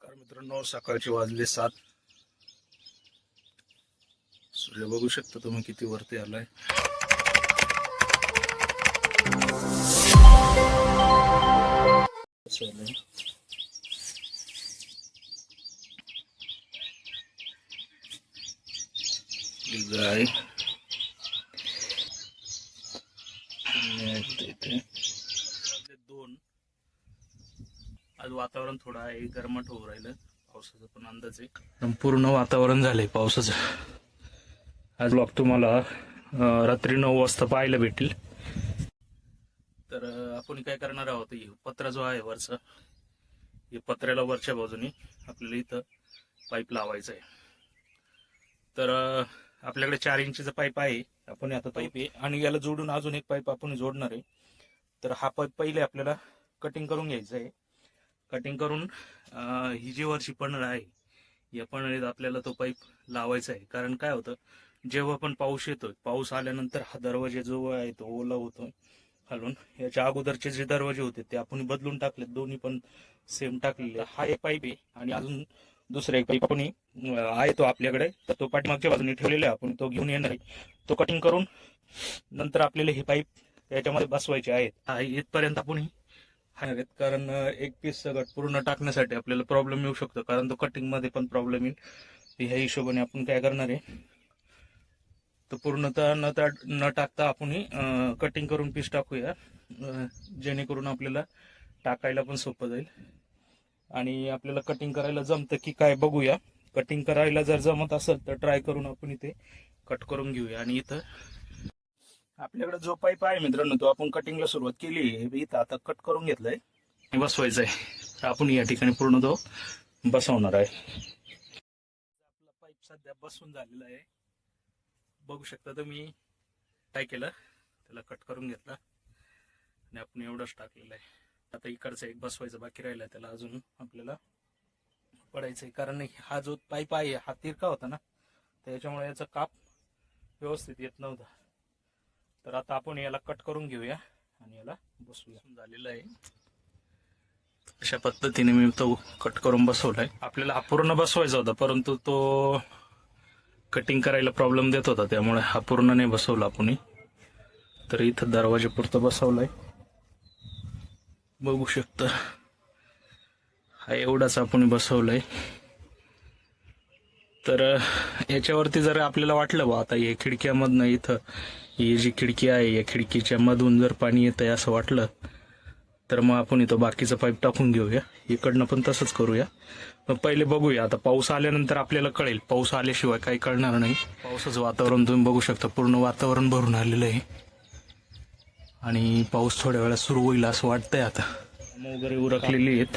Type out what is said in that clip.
नमस्कार. मित्रांनो सकाळचे वाजले सात. सूर्य बघू शकता तुम्ही किती वरती आलाय. गाय. इथे दोन. आज वातावरण थोडं आहे गरमट होऊ राहिलं. पावसाचा पण अंदाज आहे. पण पूर्ण वातावरण झालंय पावसाचं. आज ब्लॉग तुम्हाला रात्री नऊ वाजता पाहायला भेटेल. तर आपण काय करणार आहोत हे पत्रा जो आहे वरचा हे पत्र्याला वरच्या बाजूनी आपल्याला इथं पाईप लावायचं आहे. तर आपल्याकडे चार इंचीचा पाईप आहे. आपण आता पाईप आहे. आणि याला जोडून अजून एक पाईप आपण जोडणार आहे. तर हा पाईप पहिले आपल्याला कटिंग करून घ्यायचा आहे. कटिंग करून ही जी वरची पनळ आहे या पणरीत आपल्याला तो पाईप लावायचा आहे. कारण काय होतं जेव्हा पण पाऊस येतोय पाऊस आल्यानंतर हा दरवाजा जो आहे तो ओला होतो खालून. याच्या अगोदरचे जे दरवाजे होते ते आपण बदलून टाकले दोन्ही पण सेम टाकलेले. हा एक पाईप आहे आणि अजून दुसरा एक पाईप आपण आहे तो आपल्याकडे. तर तो पाठीमागच्या बाजूने ठेवलेला आहे. आपण तो घेऊन येणार आहे. तो कटिंग करून नंतर आपल्याला हे पाईप याच्यामध्ये बसवायचे आहेत. इथपर्यंत आपण आहेत कारण एक पीस सगळं पूर्ण टाकण्यासाठी आपल्याला प्रॉब्लेम येऊ शकतो. कारण तो कटिंगमध्ये पण प्रॉब्लेम येईल. ह्या हिशोबाने आपण काय करणार आहे? तर पूर्णतः न ता- न टाकता आपण कटिंग करून पीस टाकूया. जेणेकरून आपल्याला टाकायला पण सोपं जाईल. आणि आपल्याला कटिंग करायला जमतं की काय बघूया. कटिंग करायला जर जमत असेल तर ट्राय करून आपण इथे कट करून घेऊया. आणि इथं आपल्याकडे जो पाईप आहे मित्रांनो तो आपण कटिंगला सुरुवात केली आहे. इथं आता कट करून घेतलाय. आणि बसवायचा आहे. तर आपण या ठिकाणी पूर्ण तो बसवणार आहे. आपला पाईप सध्या बसून झालेला आहे. बघू शकता तुम्ही काय केलं? त्याला कट करून घेतला. आणि आपण एवढंच टाकलेलं आहे. आता इकडचं एक बसवायचं बाकी राहिला त्याला अजून आपल्याला पडायचं आहे. कारण हा जो पाईप आहे हा तिरका होता ना. त्याच्यामुळे याचा काप व्यवस्थित येत नव्हता. तर आता आपण याला कट करून घेऊया आणि याला बसूया. झालेलं आहे. अशा पद्धतीने मी तो कट करून बसवलाय. आपल्याला हा पूर्ण बसवायचा होता परंतु तो कटिंग करायला प्रॉब्लेम देत होता त्यामुळे हा पूर्ण नाही बसवला आपण. तर इथं दरवाजा पुरतं बसवलाय. बघू शकता. हा एवढाच आपण बसवलाय. तर याच्यावरती जर आपल्याला वाटलं बा आता या खिडक्यामधनं इथं ही जी खिडकी आहे या खिडकीच्या मधून जर पाणी येतं आहे असं वाटलं तर मग आपण इथं बाकीचं पाईप टाकून घेऊया. इकडनं पण तसंच करूया. पण पहिले बघूया. आता पाऊस आल्यानंतर आपल्याला कळेल. पाऊस आल्याशिवाय काही कळणार नाही. पावसाचं वातावरण तुम्ही बघू शकता. पूर्ण वातावरण भरून आलेलं आहे. आणि पाऊस थोड्या वेळा सुरू होईल असं वाटतंय आता. वगैरे उरकलेली आहेत.